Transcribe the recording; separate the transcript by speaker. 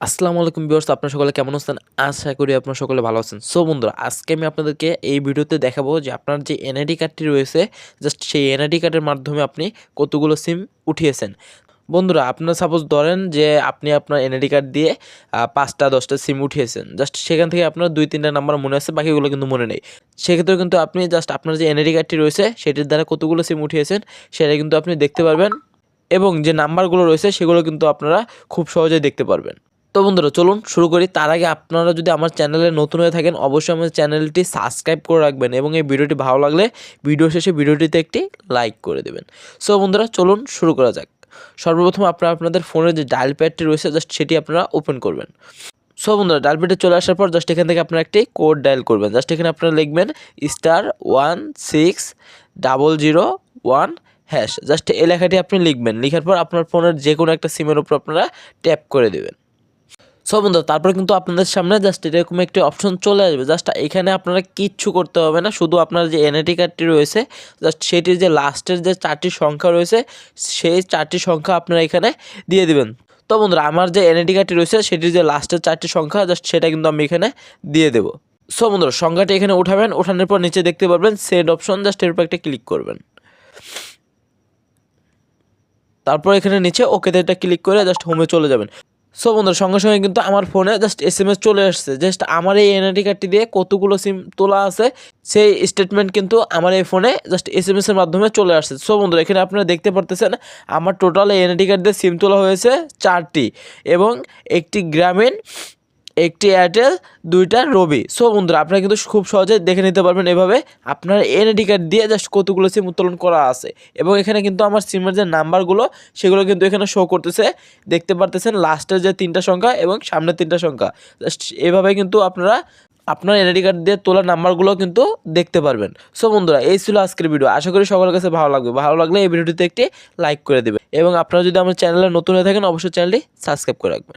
Speaker 1: আসসালামু আলাইকুম ভিউয়ার্স, আপনারা সকলে কেমন আছেন? আশা করি আপনারা সকলে ভালো আছেন। সো বন্ধুরা, আজকে আমি আপনাদেরকে এই ভিডিওতে দেখাবো যে আপনার যে এনআইডি কার্ডটি রয়েছে জাস্ট সেই এনআইডি কার্ডের মাধ্যমে আপনি কতগুলো সিম উঠিয়েছেন। বন্ধুরা, আপনারা সাপোজ ধরেন যে আপনি আপনার এনআইডি কার্ড দিয়ে পাঁচটা, দশটা সিম উঠিয়েছেন। জাস্ট সেখান থেকে আপনার দুই, তিনটা নাম্বার মনে আছে, বাকিগুলো কিন্তু মনে নেই। সেক্ষেত্রে কিন্তু আপনি জাস্ট আপনার যে এনআইডি কার্ডটি রয়েছে, সেটির দ্বারা কতগুলো সিম উঠিয়েছেন, সেটা কিন্তু আপনি দেখতে পারবেন। এবং যে নাম্বারগুলো রয়েছে, সেগুলো কিন্তু আপনারা খুব সহজেই দেখতে পারবেন। তো বন্ধুরা, চলুন শুরু করি। তার আগে আপনারা যদি আমার চ্যানেলে নতুন হয়ে থাকেন, অবশ্যই আমার চ্যানেলটি সাবস্ক্রাইব করে রাখবেন এবং এই ভিডিওটি ভালো লাগলে ভিডিও শেষে ভিডিওটিতে একটি লাইক করে দেবেন। সো বন্ধুরা, চলুন শুরু করা যাক। সর্বপ্রথম আপনারা আপনাদের ফোনের যে ডায়াল প্যাডটি রয়েছে, জাস্ট সেটি আপনারা ওপেন করবেন। সো বন্ধুরা, ডায়াল প্যাডে চলে আসার পর জাস্ট এখান থেকে আপনারা একটি কোড ডায়াল করবেন। জাস্ট এখানে আপনারা লিখবেন star one six double zero one hash. Just এই লেখাটি আপনি লিখবেন। লিখার পর আপনার ফোনের যে কোনো একটা সিমের উপর আপনারা ট্যাপ করে দেবেন। সো বন্ধু, তারপরে কিন্তু আপনাদের সামনে জাস্ট এরকম একটি অপশন চলে আসবে। জাস্ট এখানে আপনারা কিচ্ছু করতে হবে না। শুধু আপনার যে এনআইটি কার্ডটি রয়েছে জাস্ট সেটির যে লাস্টের যে চারটি সংখ্যা রয়েছে, সেই চারটি সংখ্যা আপনারা এখানে দিয়ে দিবেন। তো বন্ধুরা আমার যে এনআইটি কার্ডটি রয়েছে, সেটির যে লাস্টের চারটি সংখ্যা জাস্ট সেটা কিন্তু আমি এখানে দিয়ে দেবো। সো বন্ধুরা সংখ্যাটি এখানে উঠাবেন। ওঠানোর পর নিচে দেখতে পারবেন সেন্ড অপশন জাস্ট এর উপর একটা ক্লিক করবেন। তারপর এখানে নিচে ওকেতে এটা ক্লিক করে জাস্ট হোমে চলে যাবেন। সো বন্ধুরা, সঙ্গে সঙ্গে কিন্তু আমার ফোনে জাস্ট এস এম এস চলে আসছে। জাস্ট আমার এই এনআইডি কার্ডটি দিয়ে কতগুলো সিম তোলা আছে, সেই স্টেটমেন্ট কিন্তু আমার এই ফোনে জাস্ট এস এম এসের মাধ্যমে চলে আসছে। সো বন্ধুরা, এখানে আপনারা দেখতে পারতেছেন, আমার টোটাল এই এনআইডি কার্ড দিয়ে সিম তোলা হয়েছে চারটি এবং একটি গ্রামীণ একটি এয়ারটেল দুইটা রবি সো বন্ধুরা, আপনারা কিন্তু খুব সহজে দেখে নিতে পারবেন এভাবে। আপনার এনআইডি কার্ড দিয়ে জাস্ট কতগুলো সিম উত্তোলন করা আছে। এবং এখানে কিন্তু আমার সিমের যে নাম্বারগুলো, সেগুলো কিন্তু এখানে শো করতেছে। দেখতে পারতেছেন লাস্টের যে তিনটা সংখ্যা এবং সামনের তিনটা সংখ্যা। জাস্ট এভাবে কিন্তু আপনারা আপনার এনআইডি কার্ড দিয়ে তোলা নাম্বারগুলো কিন্তু দেখতে পারবেন। সো বন্ধুরা, এই ছিল আজকের ভিডিও আশা করি সকলের কাছে ভালো লাগবে। ভালো লাগলে এই ভিডিওটিতে একটি লাইক করে দেবে এবং আপনারা যদি আমার চ্যানেলে নতুন হয়ে থাকেন, অবশ্যই চ্যানেলটি সাবস্ক্রাইব করে রাখবেন।